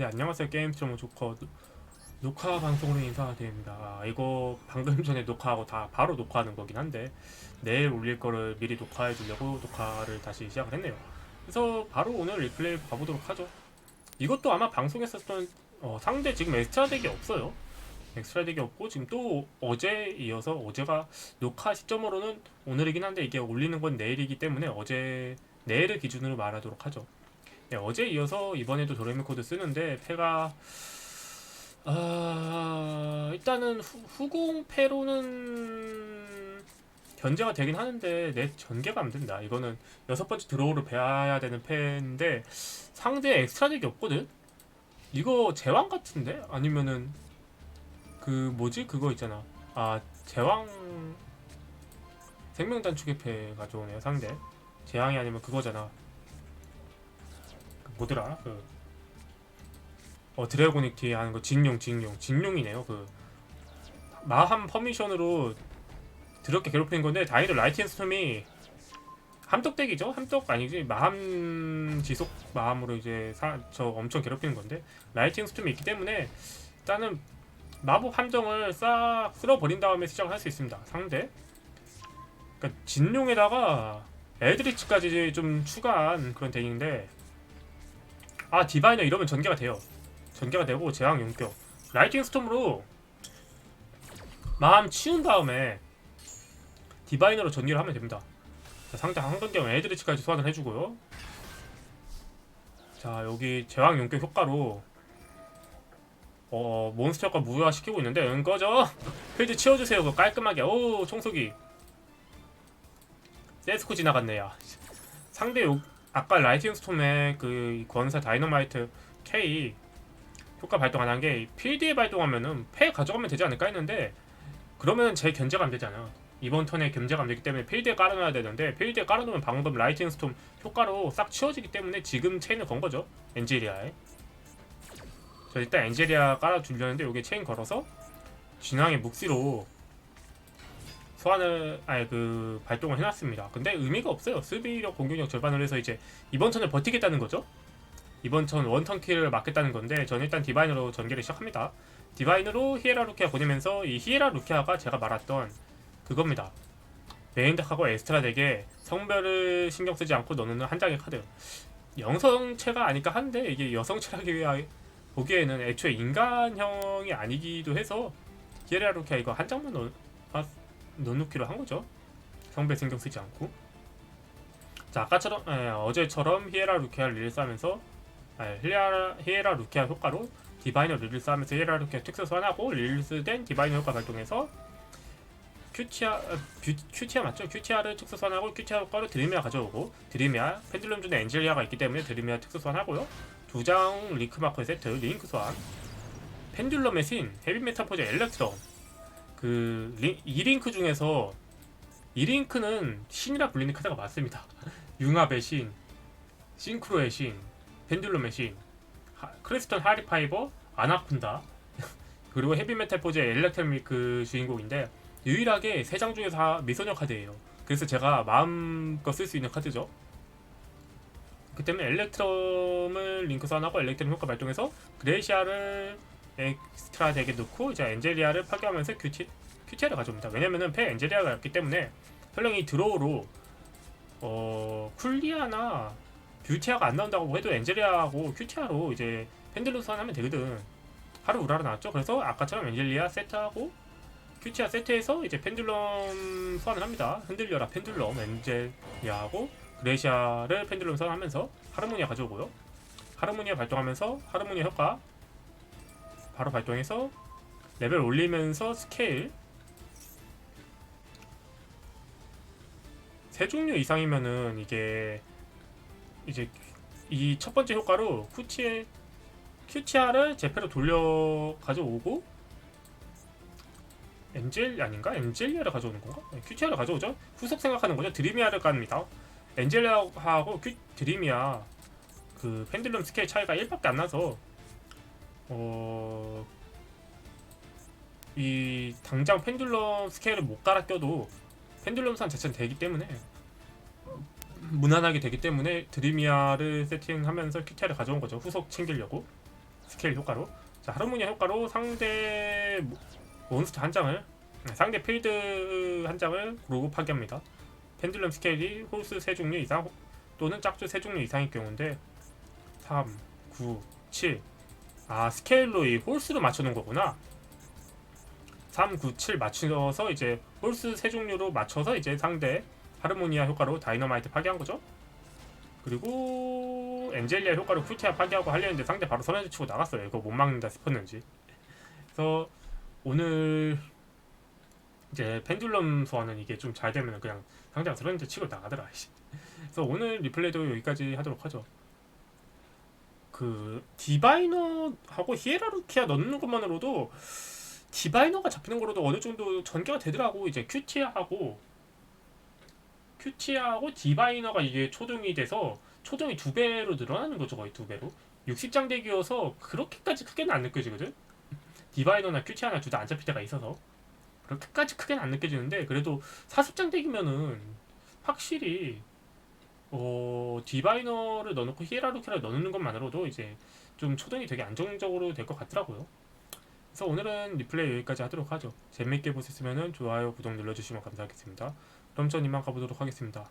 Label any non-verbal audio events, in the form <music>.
네 안녕하세요. 게임스트리머 조커 녹화 방송으로 인사드립니다. 아, 이거 방금 <laughs> 전에 녹화하고 다 바로 녹화하는 거긴 한데 내일 올릴 거를 미리 녹화해 두려고 녹화를 다시 시작을 했네요. 그래서 바로 오늘 리플레이 봐보도록 하죠. 이것도 아마 방송했었던 어, 상대 지금 엑스트라 덱이 없어요. 엑스트라 덱이 없고 지금 또 어제 이어서 어제가 녹화 시점으로는 오늘이긴 한데 이게 올리는 건 내일이기 때문에 어제 내일을 기준으로 말하도록 하죠 네, 어제 이어서 이번에도 도레미 코드 쓰는데 패가 아 일단은 후, 후공 패로는 견제가 되긴 하는데 내 전개가 안 된다. 이거는 여섯 번째 드로우를 배워야 되는 패인데 상대 엑스트라 덱이 없거든. 이거 제왕 같은데 아니면은 그 뭐지 그거 있잖아. 아 제왕 생명 단축의 패 가져오네요 상대. 제왕이 아니면 그거잖아. 그 뭐더라? 그. 어 드래고닉 뒤에 하는 거 진용 진용 진용이네요. 그 마함 퍼미션으로 드럽게 괴롭히는 건데 다행히도 라이팅 스톰이 함떡대기죠? 함떡 아니지? 마함 지속 마함으로 이제 사, 저 엄청 괴롭히는 건데 라이팅 스톰이 있기 때문에 일단은 마법 함정을 싹 쓸어버린 다음에 시작을 할 수 있습니다 상대. 그러니까 진용에다가 엘드리치까지 좀 추가한 그런 덱인데 아 디바이너 이러면 전개가 돼요. 전개가 되고 제왕 용격. 라이팅 스톰으로 마음 치운 다음에 디바이너로 전개를 하면 됩니다. 자, 상대 한건경 에드리치까지 소환을 해주고요. 자 여기 제왕 용격 효과로 어 몬스터 효과 무효화시키고 있는데 응 꺼져. 필드 치워주세요. 그거 깔끔하게. 오 청소기. 세스코 지나갔네 야 상대 요 아까 라이팅 스톰의 그 권사 다이너마이트 K 효과 발동 안 한 게 필드에 발동하면은 패 가져가면 되지 않을까 했는데 그러면 제 견제가 안 되잖아. 이번 턴에 견제가 안 되기 때문에 필드에 깔아놔야 되는데 필드에 깔아놓으면 방금 라이팅 스톰 효과로 싹 치워지기 때문에 지금 체인을 건 거죠. 엔젤리아에. 저 일단 엔젤리아 깔아주려는데 여기 체인 걸어서 진왕의 묵시로 소환을 아니 그 발동을 해놨습니다. 근데 의미가 없어요. 수비력 공격력 절반을 해서 이제 이번 턴을 버티겠다는 거죠. 이번 턴 원턴 킬을 막겠다는 건데 저는 일단 디바인으로 전개를 시작합니다. 디바인으로 히에라 루키아 보내면서 이 히에라 루키아가 제가 말했던 그겁니다. 메인 덱하고 에스트라 덱에 성별을 신경 쓰지 않고 넣는 한 장의 카드. 영성체가 아닐까 한데 이게 여성체라기 위해 보기에는 애초에 인간형이 아니기도 해서 히에라 루키아 이거 한 장만 넣, 아, 넣놓기로 한 거죠. 성별 신경 쓰지 않고. 자 아까처럼 에, 어제처럼 히에라 루키아를 릴리스하면서 아, 히에라, 히에라 루키아 효과로 디바이너 릴리스하면서 히에라 루키아 특수 소환하고 릴리스된 디바이너 효과 발동해서 큐티아 어, 뷰, 큐티아 맞죠? 큐티아를 특수 소환하고 큐티아 효과로 드리미아 가져오고 드리미아 펜듈럼 중에 엔젤리아가 있기 때문에 드리미아 특수 소환하고요 두 장 링크 마커 세트 링크 소환 펜듈럼의 신 헤비 메타포즈 엘렉트럼 그 링, 이 링크 중에서 이 링크는 신이라 불리는 카드가 맞습니다 융합의 신 싱크로의 신 펜듈럼의 신, 하, 크리스턴 하리파이버, 아나콘다 <laughs> 그리고 헤비메탈 포즈의 엘렉트믹 그 주인공인데 유일하게 세 장 중에서 다 미소녀 카드예요. 그래서 제가 마음껏 쓸 수 있는 카드죠. 그 때문에 엘렉트럼을 링크 소환하고 엘렉트럼 효과 발동해서 그레이시아를 엑스트라 덱에 넣고 이제 엔젤리아를 파괴하면서 큐티, 큐티아를 가져옵니다. 왜냐면은 패 엔젤리아가 였기 때문에 설령 이 드로우로 어 쿨리아나 뷰티아가 안 나온다고 해도 엔젤리아하고 큐티아로 이제 펜들로 소환하면 되거든. 하루 우라로 나왔죠. 그래서 아까처럼 엔젤리아 세트하고 큐티아 세트에서 이제 펜듈럼 소환을 합니다. 흔들려라 펜듈럼 엔젤리아하고 그레시아를 펜듈럼 소환하면서 하르모니아 가져오고요. 하르모니아 발동하면서 하르모니아 효과 바로 발동해서 레벨 올리면서 스케일 세 종류 이상이면은 이게 이제 이 첫 번째 효과로 큐티에 큐티아를 제패로 돌려 가져오고 엔젤 아닌가? 엔젤리아를 가져오는 건가? 네, 큐티아를 가져오죠. 후속 생각하는 거죠. 드리미아를 깝니다. 엔젤리아하고 큐, 드리미아 그 펜듈럼 스케일 차이가 1밖에 안 나서 어. 이 당장 펜듈럼 스케일을 못 갈아 껴도 펜듈럼 산 자체는 되기 때문에 무난하게 되기 때문에 드리미아를 세팅하면서 큐티아를 가져온 거죠. 후속 챙기려고. 스케일 효과로 자 하르모니아 효과로 상대 모- 몬스터 한 장을 네, 상대 필드 한 장을 로그 파괴합니다. 펜듈럼 스케일이 홀수 세 종류 이상 또는 짝수 세 종류 이상일 경우인데 3, 9, 7. 아 스케일로 이 홀수를 맞춰놓은 거구나. 3, 9, 7 맞춰서 이제 홀수 세 종류로 맞춰서 이제 상대 하르모니아 효과로 다이너마이트 파괴한 거죠. 그리고 엔젤리아 효과로 쿨티아 파괴하고 하려는데 상대 바로 선언제 치고 나갔어요. 이거 못 막는다 싶었는지. 그래서 오늘 이제 펜듈럼 소환은 이게 좀 잘 되면 그냥 상대가 선언제 치고 나가더라. 씨. 그래서 오늘 리플레이도 여기까지 하도록 하죠. 그 디바이너하고 히에라르키아 넣는 것만으로도 디바이너가 잡히는 거로도 어느 정도 전개가 되더라고. 이제 큐티아하고. 큐티아하고 디바이너가 이게 초등이 돼서 초등이 두 배로 늘어나는 거죠 거의 두 배로. 60장 대기여서 그렇게까지 크게는 안 느껴지거든? 디바이너나 큐티아나 둘 다 안 잡힐 때가 있어서. 그렇게까지 크게는 안 느껴지는데 그래도 40장 대기면은 확실히 어 디바이너를 넣어놓고 히에라루키를 넣는 것만으로도 이제 좀 초등이 되게 안정적으로 될 것 같더라고요. 그래서 오늘은 리플레이 여기까지 하도록 하죠. 재밌게 보셨으면 좋아요 구독 눌러주시면 감사하겠습니다. 그럼 전 이만 가보도록 하겠습니다.